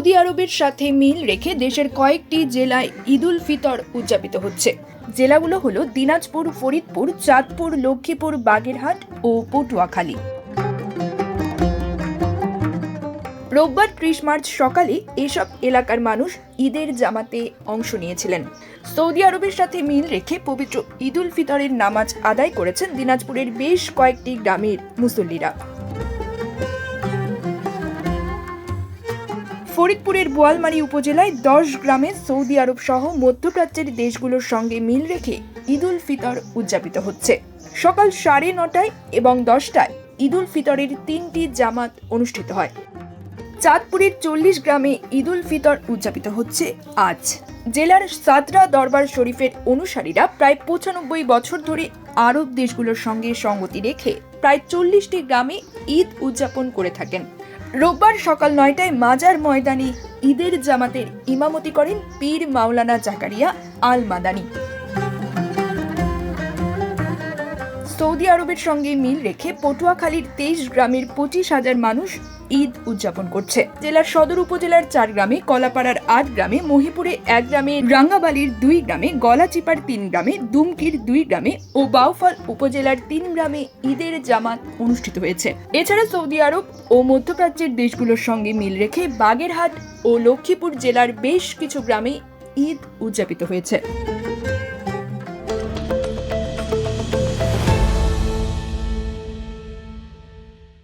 Saudi আরবের সাথে মিল রেখে দেশের কয়েকটি জেলায় ঈদুল ফিতর উদযাপিত হচ্ছে। জেলাগুলো হলো দিনাজপুর, ফরিদপুর, চাঁদপুর, লক্ষ্মীপুর, বাগেরহাট ও পটুয়াখালী। রোববার ত্রিশ মার্চ সকালে এসব এলাকার মানুষ ঈদের জামাতে অংশ নিয়েছিলেন। সৌদি আরবের সাথে মিল রেখে পবিত্র ঈদুল ফিতরের নামাজ আদায় করেছেন দিনাজপুরের বেশ কয়েকটি গ্রামের মুসল্লিরা। ফরিদপুরের বোয়ালমারী উপজেলায় দশ গ্রামে সৌদি আরব সহ মধ্যপ্রাচ্যের দেশগুলোর সঙ্গে মিল রেখে ঈদুল ফিতর উদযাপিত হচ্ছে। সকাল সাড়ে নটায় এবং দশটায় ঈদুল ফিতরের তিনটি জামাত অনুষ্ঠিত হয়। চাঁদপুরের চল্লিশ গ্রামে ঈদুল ফিতর উদযাপিত হচ্ছে আজ। জেলার সাদরা দরবার শরীফের অনুসারীরা প্রায় পঁচানব্বই বছর ধরে আরব দেশগুলোর সঙ্গে সঙ্গতি রেখে প্রায় চল্লিশটি গ্রামে ঈদ উদযাপন করে থাকেন। রোববার সকাল নয়টায় মাজার ময়দানে ঈদের জামাতের ইমামতি করেন পীর মাওলানা জাকারিয়া আল মাদানি সৌদি আরবের সঙ্গে মিল রেখে পটুয়াখালীর তেইশ গ্রামের পঁচিশ হাজার মানুষ ঈদ উদযাপন করছে। জেলার সদর উপজেলার চার গ্রামে, কলাপাড়ার আট গ্রামে, মহিপুরে এক গ্রামে, রাঙ্গাবালির দুই গ্রামে, গলাচিপার তিন গ্রামে, দুমকির দুই গ্রামে ও বাউফল উপজেলার তিন গ্রামে ঈদের জামাত অনুষ্ঠিত হয়েছে। এছাড়া সৌদি আরব ও মধ্যপ্রাচ্যের দেশগুলোর সঙ্গে মিল রেখে বাগেরহাট ও লক্ষ্মীপুর জেলার বেশ কিছু গ্রামে ঈদ উদযাপিত হয়েছে।